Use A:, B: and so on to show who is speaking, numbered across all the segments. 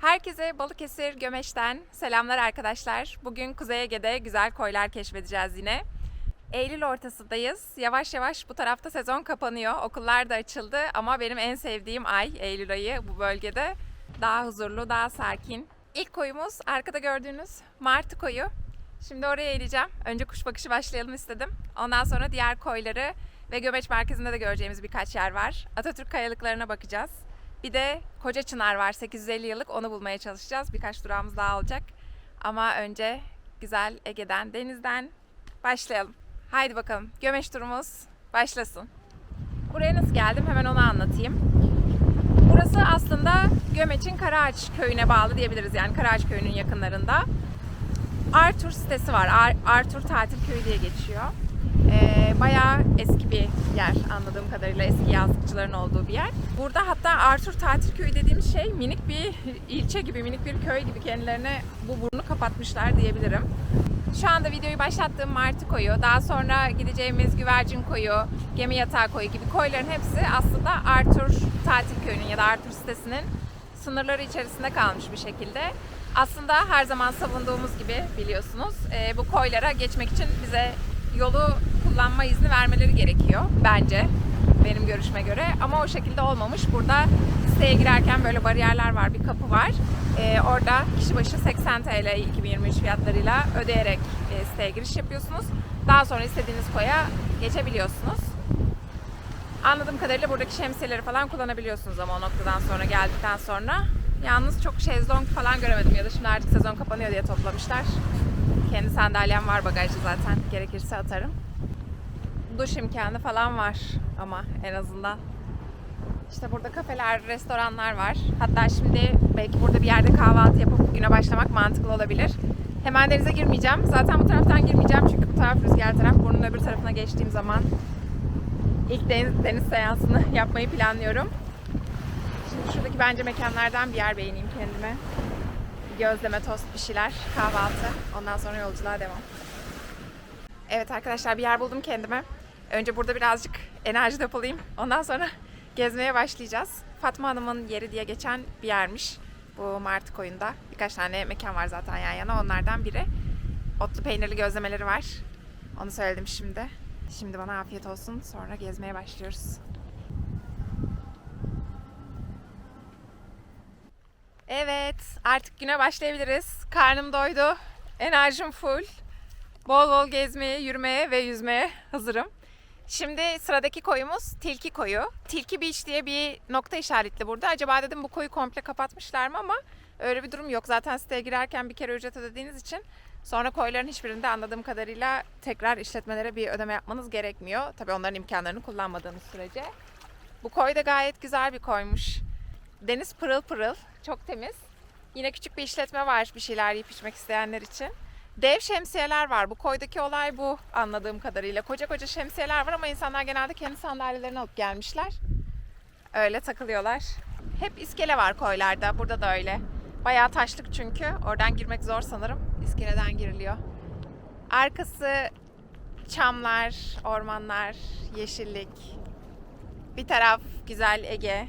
A: Herkese Balıkesir Gömeç'ten selamlar arkadaşlar. Bugün Kuzey Ege'de güzel koylar keşfedeceğiz yine. Eylül ortasındayız. Yavaş yavaş bu tarafta sezon kapanıyor. Okullar da açıldı ama benim en sevdiğim ay Eylül ayı bu bölgede. Daha huzurlu, daha sakin. İlk koyumuz arkada gördüğünüz Martı koyu. Şimdi oraya eğileceğim. Önce kuş bakışı başlayalım istedim. Ondan sonra diğer koyları ve Gömeç merkezinde de göreceğimiz birkaç yer var. Atatürk kayalıklarına bakacağız. Bir de Koca Çınar var 850 yıllık onu bulmaya çalışacağız. Birkaç durağımız daha olacak. Ama önce güzel Ege'den, denizden başlayalım. Haydi bakalım Gömeç turumuz başlasın. Buraya nasıl geldim hemen onu anlatayım. Burası aslında Gömeç'in Karaağaç köyüne bağlı diyebiliriz. Yani Karaağaç köyünün yakınlarında. Arthur sitesi var. Ar- Arthur Tatil Köyü diye geçiyor. Ee, bayağı eski bir yer anladığım kadarıyla eski yazlıkçıların olduğu bir yer. Burada hatta Arthur Tatil Köyü dediğimiz şey minik bir ilçe gibi, minik bir köy gibi kendilerine bu burnu kapatmışlar diyebilirim. Şu anda videoyu başlattığım Martı Koyu, daha sonra gideceğimiz Güvercin Koyu, Gemi Yatağı Koyu gibi koyların hepsi aslında Arthur Tatil Köyü'nün ya da Arthur sitesinin sınırları içerisinde kalmış bir şekilde. Aslında her zaman savunduğumuz gibi biliyorsunuz e, bu koylara geçmek için bize yolu kullanma izni vermeleri gerekiyor bence benim görüşme göre ama o şekilde olmamış. Burada siteye girerken böyle bariyerler var, bir kapı var. E, orada kişi başı 80 TL 2023 fiyatlarıyla ödeyerek e, siteye giriş yapıyorsunuz. Daha sonra istediğiniz koya geçebiliyorsunuz. Anladığım kadarıyla buradaki şemsiyeleri falan kullanabiliyorsunuz ama o noktadan sonra geldikten sonra. Yalnız çok şezlong falan göremedim ya da şimdi artık sezon kapanıyor diye toplamışlar. Kendi sandalyem var bagajda zaten. Gerekirse atarım. Duş imkanı falan var ama en azından. İşte burada kafeler, restoranlar var. Hatta şimdi belki burada bir yerde kahvaltı yapıp güne başlamak mantıklı olabilir. Hemen denize girmeyeceğim. Zaten bu taraftan girmeyeceğim çünkü bu taraf rüzgar taraf. Burnun öbür tarafına geçtiğim zaman ilk deniz, deniz seansını yapmayı planlıyorum. Şimdi şuradaki bence mekanlardan bir yer beğeneyim kendime. Gözleme, tost, bir şeyler, kahvaltı. Ondan sonra yolculuğa devam. Evet arkadaşlar bir yer buldum kendime. Önce burada birazcık enerji depolayayım. Ondan sonra gezmeye başlayacağız. Fatma Hanım'ın yeri diye geçen bir yermiş. Bu Martı Koyun'da. Birkaç tane mekan var zaten yan yana. Onlardan biri. Otlu peynirli gözlemeleri var. Onu söyledim şimdi. Şimdi bana afiyet olsun. Sonra gezmeye başlıyoruz. Evet, artık güne başlayabiliriz. Karnım doydu. Enerjim full. Bol bol gezmeye, yürümeye ve yüzmeye hazırım. Şimdi sıradaki koyumuz Tilki Koyu. Tilki Beach diye bir nokta işaretli burada. Acaba dedim bu koyu komple kapatmışlar mı ama öyle bir durum yok. Zaten siteye girerken bir kere ücret ödediğiniz için sonra koyların hiçbirinde anladığım kadarıyla tekrar işletmelere bir ödeme yapmanız gerekmiyor. Tabii onların imkanlarını kullanmadığınız sürece. Bu koy da gayet güzel bir koymuş. Deniz pırıl pırıl, çok temiz. Yine küçük bir işletme var bir şeyler yiyip içmek isteyenler için. Dev şemsiyeler var. Bu koydaki olay bu anladığım kadarıyla. Koca koca şemsiyeler var ama insanlar genelde kendi sandalyelerini alıp gelmişler. Öyle takılıyorlar. Hep iskele var koylarda. Burada da öyle. Bayağı taşlık çünkü. Oradan girmek zor sanırım. İskeleden giriliyor. Arkası çamlar, ormanlar, yeşillik. Bir taraf güzel Ege.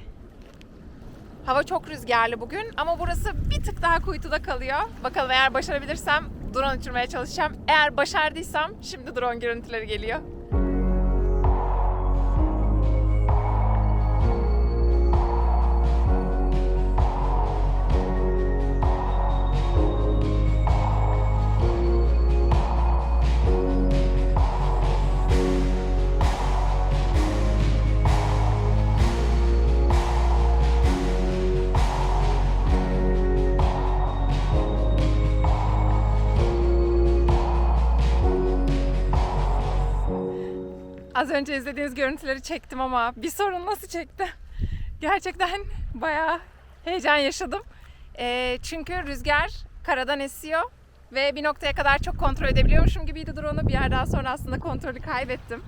A: Hava çok rüzgarlı bugün ama burası bir tık daha kuytuda kalıyor. Bakalım eğer başarabilirsem drone uçurmaya çalışacağım. Eğer başardıysam şimdi drone görüntüleri geliyor. Az önce izlediğiniz görüntüleri çektim ama bir sorun nasıl çekti? Gerçekten bayağı heyecan yaşadım. Ee, çünkü rüzgar karadan esiyor ve bir noktaya kadar çok kontrol edebiliyormuşum gibiydi drone'u. Bir yerden sonra aslında kontrolü kaybettim.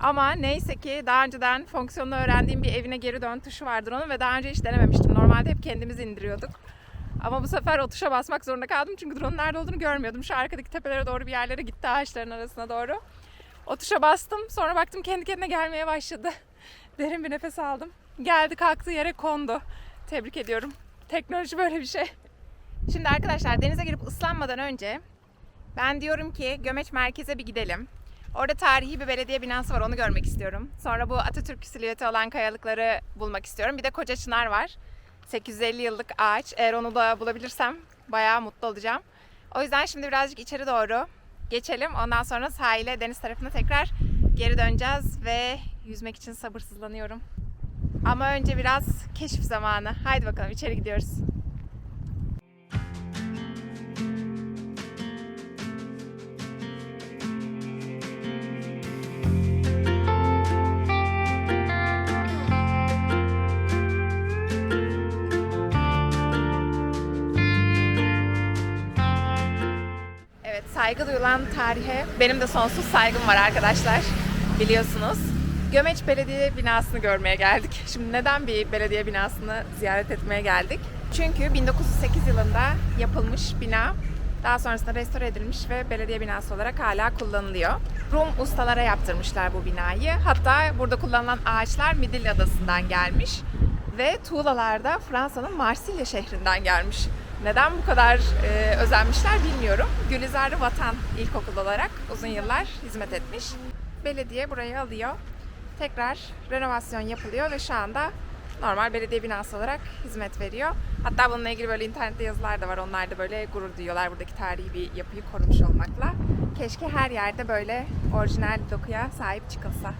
A: Ama neyse ki daha önceden fonksiyonunu öğrendiğim bir evine geri dön tuşu vardır onun ve daha önce hiç denememiştim. Normalde hep kendimiz indiriyorduk. Ama bu sefer o tuşa basmak zorunda kaldım çünkü drone'un nerede olduğunu görmüyordum. Şu arkadaki tepelere doğru bir yerlere gitti ağaçların arasına doğru. O tuşa bastım. Sonra baktım kendi kendine gelmeye başladı. Derin bir nefes aldım. Geldi kalktı yere kondu. Tebrik ediyorum. Teknoloji böyle bir şey. Şimdi arkadaşlar denize girip ıslanmadan önce ben diyorum ki Gömeç merkeze bir gidelim. Orada tarihi bir belediye binası var onu görmek istiyorum. Sonra bu Atatürk silüeti olan kayalıkları bulmak istiyorum. Bir de Koca Çınar var. 850 yıllık ağaç. Eğer onu da bulabilirsem bayağı mutlu olacağım. O yüzden şimdi birazcık içeri doğru geçelim. Ondan sonra sahile, deniz tarafına tekrar geri döneceğiz ve yüzmek için sabırsızlanıyorum. Ama önce biraz keşif zamanı. Haydi bakalım içeri gidiyoruz. Saygı duyulan tarihe benim de sonsuz saygım var arkadaşlar. Biliyorsunuz. Gömeç Belediye binasını görmeye geldik. Şimdi neden bir belediye binasını ziyaret etmeye geldik? Çünkü 1908 yılında yapılmış bina daha sonrasında restore edilmiş ve belediye binası olarak hala kullanılıyor. Rum ustalara yaptırmışlar bu binayı. Hatta burada kullanılan ağaçlar Midilli Adası'ndan gelmiş ve tuğlalar da Fransa'nın Marsilya şehrinden gelmiş. Neden bu kadar e, özenmişler bilmiyorum. Gülizarlı Vatan İlkokul olarak uzun yıllar hizmet etmiş. Belediye burayı alıyor. Tekrar renovasyon yapılıyor ve şu anda normal belediye binası olarak hizmet veriyor. Hatta bununla ilgili böyle internette yazılar da var. Onlar da böyle gurur duyuyorlar buradaki tarihi bir yapıyı korumuş olmakla. Keşke her yerde böyle orijinal dokuya sahip çıkılsa.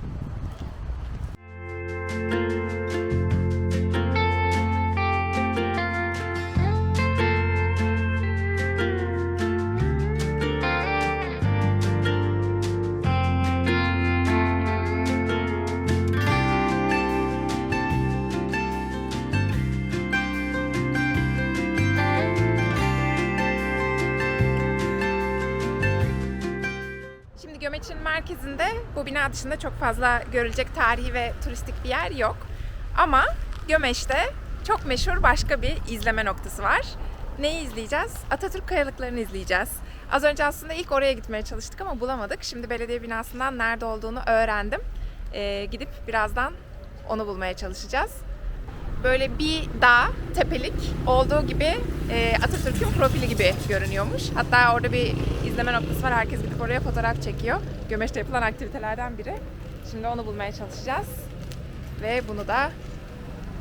A: Bina dışında çok fazla görülecek tarihi ve turistik bir yer yok. Ama Gömeç'te çok meşhur başka bir izleme noktası var. Neyi izleyeceğiz? Atatürk kayalıklarını izleyeceğiz. Az önce aslında ilk oraya gitmeye çalıştık ama bulamadık. Şimdi belediye binasından nerede olduğunu öğrendim. Ee, gidip birazdan onu bulmaya çalışacağız. Böyle bir dağ, tepelik olduğu gibi e, Atatürk'ün profili gibi görünüyormuş. Hatta orada bir izleme noktası var. Herkes gidip oraya fotoğraf çekiyor. Gömeç'te yapılan aktivitelerden biri. Şimdi onu bulmaya çalışacağız. Ve bunu da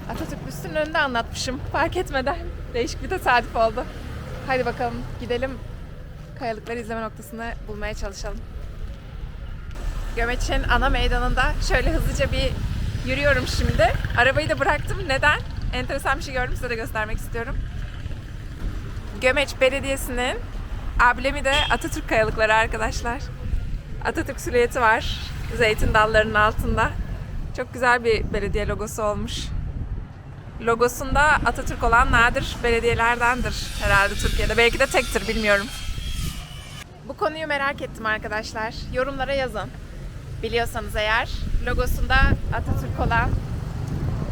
A: Atatürk büstünün önünde anlatmışım. Fark etmeden. Değişik bir tesadüf oldu. Haydi bakalım gidelim. Kayalıkları izleme noktasını bulmaya çalışalım. Gömeç'in ana meydanında şöyle hızlıca bir yürüyorum şimdi. Arabayı da bıraktım. Neden? Enteresan bir şey gördüm size de göstermek istiyorum. Gömeç Belediyesi'nin ablemi de Atatürk kayalıkları arkadaşlar. Atatürk silüeti var zeytin dallarının altında. Çok güzel bir belediye logosu olmuş. Logosunda Atatürk olan nadir belediyelerdendir herhalde Türkiye'de. Belki de tektir bilmiyorum. Bu konuyu merak ettim arkadaşlar. Yorumlara yazın. Biliyorsanız eğer logosunda Atatürk olan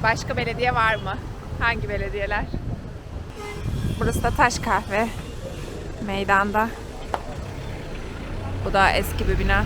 A: başka belediye var mı? Hangi belediyeler? Burası da Taş Kahve. Meydanda. Bu da eski bir bina.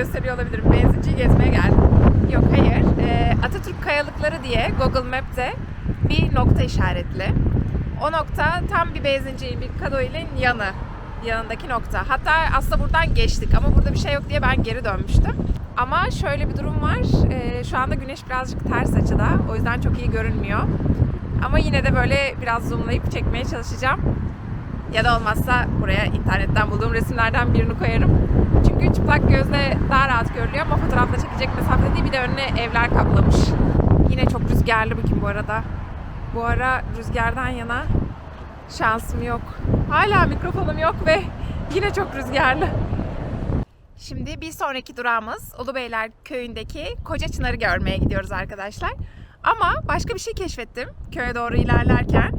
A: Gösteriyor olabilirim. Benzinciyi gezmeye geldim. Yok hayır. Ee, Atatürk Kayalıkları diye Google Map'te bir nokta işaretli. O nokta tam bir benzinci, bir Kadoil'in yanı. Yanındaki nokta. Hatta aslında buradan geçtik ama burada bir şey yok diye ben geri dönmüştüm. Ama şöyle bir durum var. Ee, şu anda güneş birazcık ters açıda. O yüzden çok iyi görünmüyor. Ama yine de böyle biraz zoomlayıp çekmeye çalışacağım. Ya da olmazsa buraya internetten bulduğum resimlerden birini koyarım. Çünkü çıplak gözle daha rahat görülüyor ama fotoğrafla çekilecek mesafede değil bir de önüne evler kaplamış. Yine çok rüzgarlı bugün bu arada. Bu ara rüzgardan yana şansım yok. Hala mikrofonum yok ve yine çok rüzgarlı. Şimdi bir sonraki durağımız Ulubeyler köyündeki Koca Çınar'ı görmeye gidiyoruz arkadaşlar. Ama başka bir şey keşfettim köye doğru ilerlerken.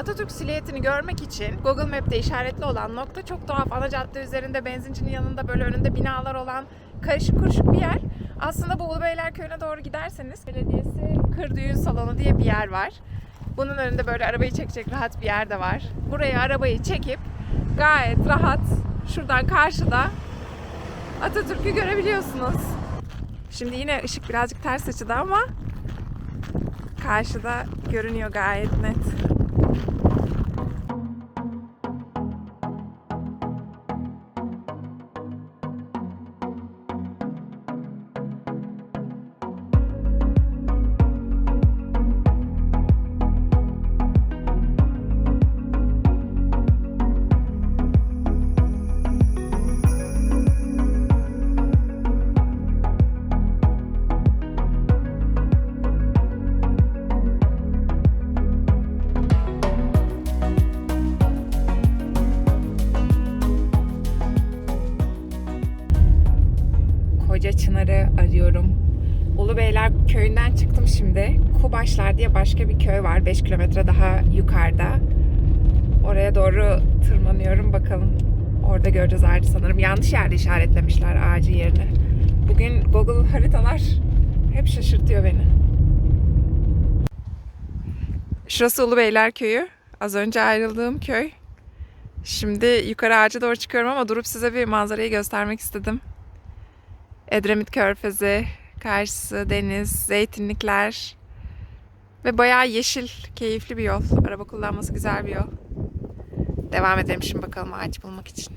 A: Atatürk silüetini görmek için Google Map'te işaretli olan nokta çok tuhaf. Ana cadde üzerinde benzincinin yanında böyle önünde binalar olan karışık kuruşuk bir yer. Aslında bu Ulubeyler Köyü'ne doğru giderseniz belediyesi Kır Düğün Salonu diye bir yer var. Bunun önünde böyle arabayı çekecek rahat bir yer de var. Buraya arabayı çekip gayet rahat şuradan karşıda Atatürk'ü görebiliyorsunuz. Şimdi yine ışık birazcık ters açıda ama karşıda görünüyor gayet net. Diye başka bir köy var. 5 kilometre daha yukarıda. Oraya doğru tırmanıyorum bakalım. Orada göreceğiz ağacı sanırım. Yanlış yerde işaretlemişler ağacı yerini. Bugün Google haritalar hep şaşırtıyor beni. Şurası Ulubeyler Köyü. Az önce ayrıldığım köy. Şimdi yukarı ağaca doğru çıkıyorum ama durup size bir manzarayı göstermek istedim. Edremit Körfezi, karşısı deniz, zeytinlikler ve bayağı yeşil, keyifli bir yol. Araba kullanması güzel bir yol. Devam edelim şimdi bakalım ağaç bulmak için.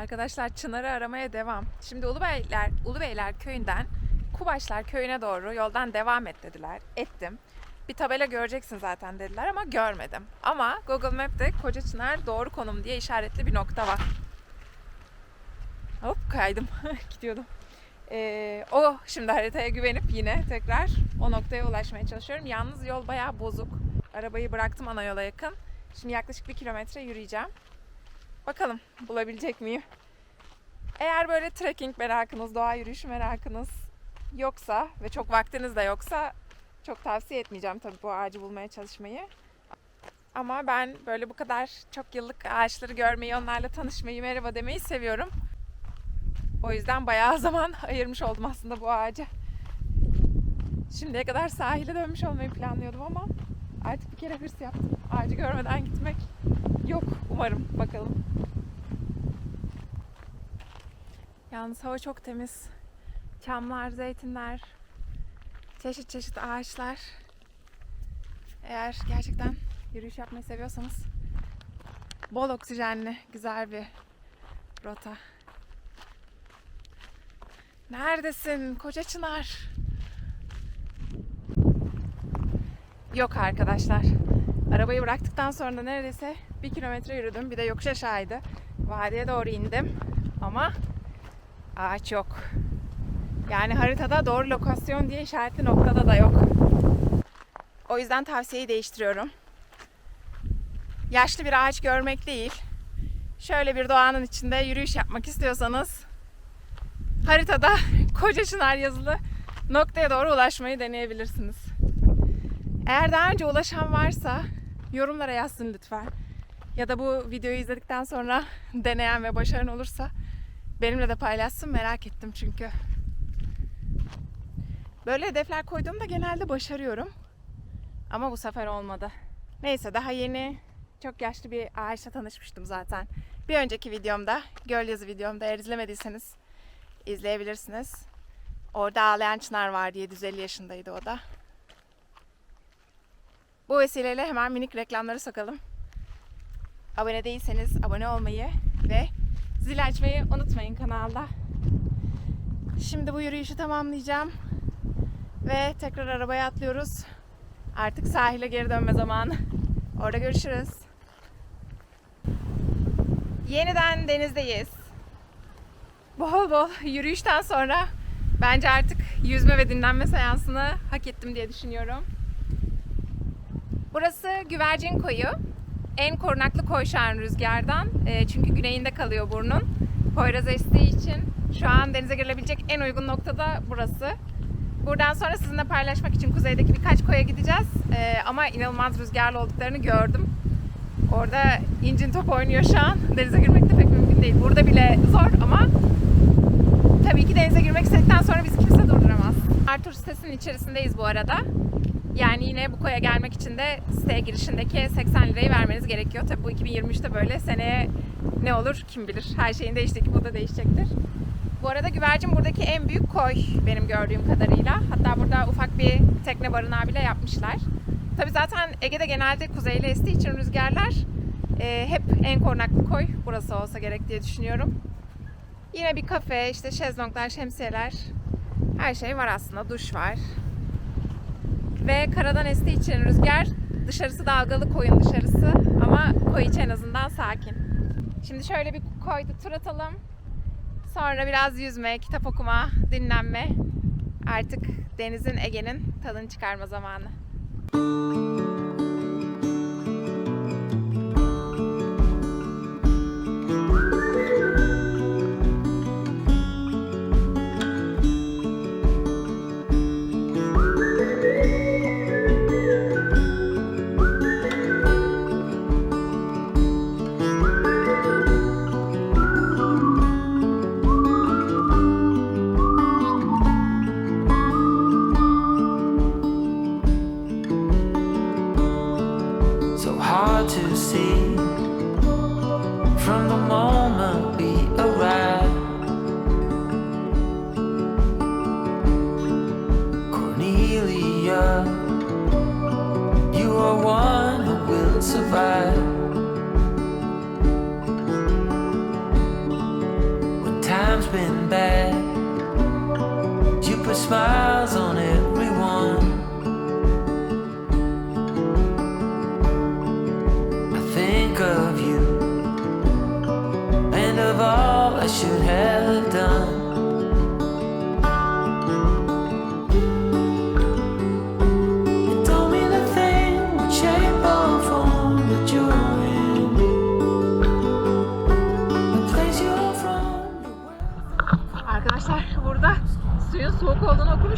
A: Arkadaşlar Çınar'ı aramaya devam. Şimdi Ulubeyler, Ulubeyler köyünden Kubaşlar köyüne doğru yoldan devam et dediler. Ettim. Bir tabela göreceksin zaten dediler ama görmedim. Ama Google Map'te Koca Çınar doğru konum diye işaretli bir nokta var. Hop kaydım. Gidiyordum. Ee, o şimdi haritaya güvenip yine tekrar o noktaya ulaşmaya çalışıyorum. Yalnız yol bayağı bozuk. Arabayı bıraktım ana yola yakın. Şimdi yaklaşık bir kilometre yürüyeceğim. Bakalım bulabilecek miyim? Eğer böyle trekking merakınız, doğa yürüyüşü merakınız yoksa ve çok vaktiniz de yoksa çok tavsiye etmeyeceğim tabii bu ağacı bulmaya çalışmayı. Ama ben böyle bu kadar çok yıllık ağaçları görmeyi, onlarla tanışmayı, merhaba demeyi seviyorum. O yüzden bayağı zaman ayırmış oldum aslında bu ağaca. Şimdiye kadar sahile dönmüş olmayı planlıyordum ama artık bir kere hırs yaptım. Ağacı görmeden gitmek yok umarım. Bakalım. Yalnız hava çok temiz. Çamlar, zeytinler, çeşit çeşit ağaçlar. Eğer gerçekten yürüyüş yapmayı seviyorsanız bol oksijenli güzel bir rota. Neredesin koca çınar? Yok arkadaşlar. Arabayı bıraktıktan sonra da neredeyse bir kilometre yürüdüm. Bir de yokuş aşağıydı. Vadiye doğru indim. Ama ağaç yok. Yani haritada doğru lokasyon diye işaretli noktada da yok. O yüzden tavsiyeyi değiştiriyorum. Yaşlı bir ağaç görmek değil. Şöyle bir doğanın içinde yürüyüş yapmak istiyorsanız haritada koca çınar yazılı noktaya doğru ulaşmayı deneyebilirsiniz. Eğer daha önce ulaşan varsa yorumlara yazsın lütfen. Ya da bu videoyu izledikten sonra deneyen ve başaran olursa benimle de paylaşsın merak ettim çünkü. Böyle hedefler koyduğumda genelde başarıyorum. Ama bu sefer olmadı. Neyse daha yeni çok yaşlı bir ağaçla tanışmıştım zaten. Bir önceki videomda, göl yazı videomda eğer izlemediyseniz izleyebilirsiniz. Orada ağlayan çınar vardı 750 yaşındaydı o da. Bu vesileyle hemen minik reklamları sokalım. Abone değilseniz abone olmayı ve zil açmayı unutmayın kanalda. Şimdi bu yürüyüşü tamamlayacağım. Ve tekrar arabaya atlıyoruz. Artık sahile geri dönme zamanı. Orada görüşürüz. Yeniden denizdeyiz. Bol bol yürüyüşten sonra bence artık yüzme ve dinlenme seansını hak ettim diye düşünüyorum. Burası Güvercin Koyu. En korunaklı koy şu an rüzgardan. E, çünkü güneyinde kalıyor burnun. Poyraz estiği için şu an denize girilebilecek en uygun noktada burası. Buradan sonra sizinle paylaşmak için kuzeydeki birkaç koya gideceğiz. E, ama inanılmaz rüzgarlı olduklarını gördüm. Orada incin top oynuyor şu an. Denize girmek de pek mümkün değil. Burada bile zor ama tabii ki denize girmek istedikten sonra bizi kimse durduramaz. Arthur sitesinin içerisindeyiz bu arada. Yani yine bu koya gelmek için de siteye girişindeki 80 lirayı vermeniz gerekiyor. Tabii bu 2023'te böyle seneye ne olur kim bilir. Her şeyin değiştiği bu da değişecektir. Bu arada güvercin buradaki en büyük koy benim gördüğüm kadarıyla. Hatta burada ufak bir tekne barınağı bile yapmışlar. Tabii zaten Ege'de genelde kuzeyli estiği için rüzgarlar e, hep en korunaklı koy burası olsa gerek diye düşünüyorum. Yine bir kafe, işte şezlonglar, şemsiyeler, her şey var aslında. Duş var. Ve karadan estiği için rüzgar dışarısı dalgalı koyun dışarısı ama koy içi en azından sakin. Şimdi şöyle bir koyda tur atalım. Sonra biraz yüzme, kitap okuma, dinlenme. Artık denizin, Ege'nin tadını çıkarma zamanı.
B: so you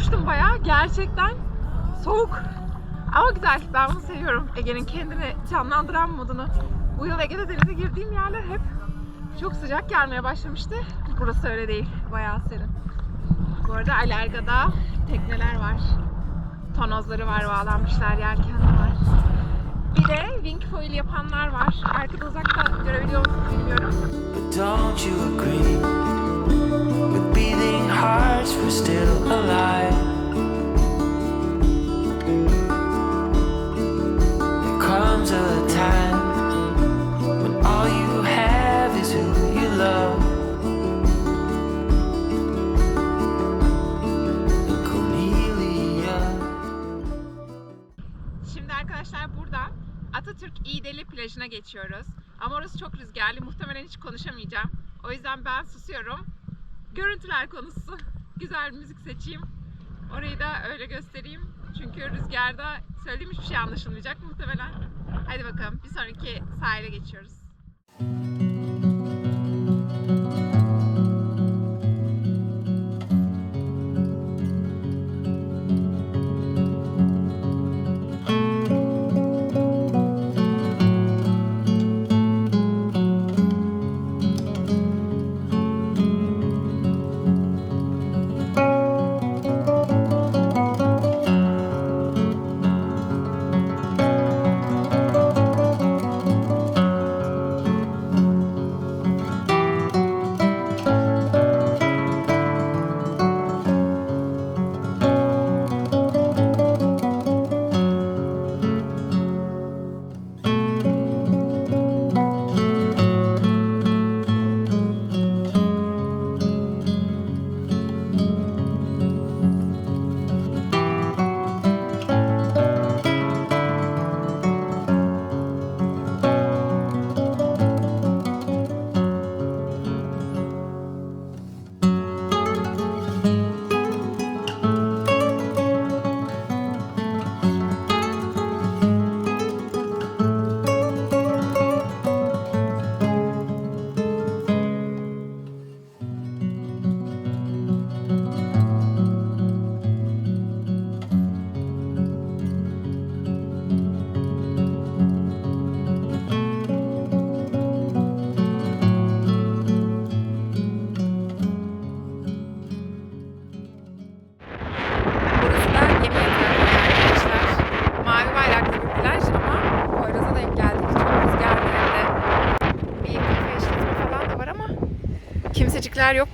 A: okumuştum bayağı. Gerçekten soğuk. Ama güzel. Ben bunu seviyorum. Ege'nin kendini canlandıran modunu. Bu yıl Ege'de denize girdiğim yerler hep çok sıcak gelmeye başlamıştı. Burası öyle değil. Bayağı serin. Bu arada Alerga'da tekneler var. Tonozları var, bağlanmışlar, yelkenli var. Bir de wing foil yapanlar var. Arkada uzakta görebiliyor musunuz bilmiyorum.
B: Don't you agree? Hearts, we're still alive. There comes a time when all you have is who you love.
A: Şimdi arkadaşlar buradan Atatürk İğdeli plajına geçiyoruz. Ama orası çok rüzgarlı. Muhtemelen hiç konuşamayacağım. O yüzden ben susuyorum. Görüntüler konusu. Güzel bir müzik seçeyim. Orayı da öyle göstereyim. Çünkü rüzgarda söylediğim hiçbir şey anlaşılmayacak muhtemelen. Hadi bakalım bir sonraki sahile geçiyoruz. Teknecikler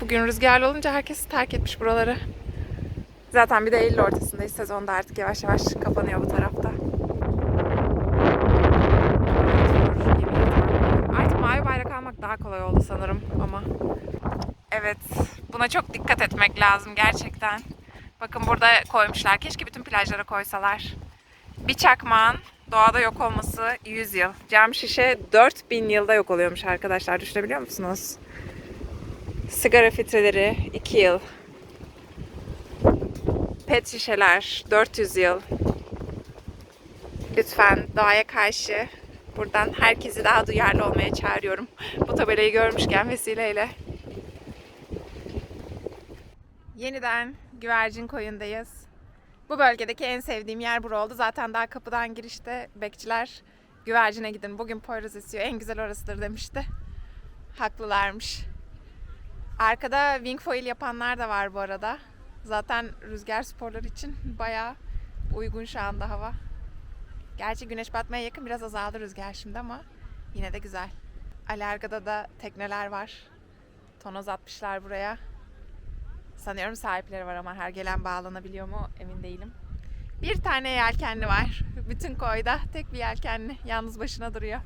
A: bugün rüzgarlı olunca herkes terk etmiş buraları. Zaten bir de Eylül ortasındayız. Sezonda artık yavaş yavaş kapanıyor bu tarafta. Artık mavi bayrak almak daha kolay oldu sanırım ama. Evet, buna çok dikkat etmek lazım gerçekten. Bakın burada koymuşlar. Keşke bütün plajlara koysalar. Bir çakmağın doğada yok olması 100 yıl. Cam şişe 4000 yılda yok oluyormuş arkadaşlar. Düşünebiliyor musunuz? Sigara filtreleri 2 yıl. Pet şişeler 400 yıl. Lütfen doğaya karşı buradan herkesi daha duyarlı olmaya çağırıyorum. Bu tabelayı görmüşken vesileyle. Yeniden Güvercin Koyun'dayız. Bu bölgedeki en sevdiğim yer bura oldu. Zaten daha kapıdan girişte bekçiler güvercine gidin. Bugün Poyraz esiyor. En güzel orasıdır demişti. Haklılarmış. Arkada wing foil yapanlar da var bu arada. Zaten rüzgar sporları için bayağı uygun şu anda hava. Gerçi güneş batmaya yakın biraz azaldı rüzgar şimdi ama yine de güzel. Alerga'da da tekneler var. Tonoz atmışlar buraya. Sanıyorum sahipleri var ama her gelen bağlanabiliyor mu emin değilim. Bir tane yelkenli var. Bütün koyda tek bir yelkenli yalnız başına duruyor.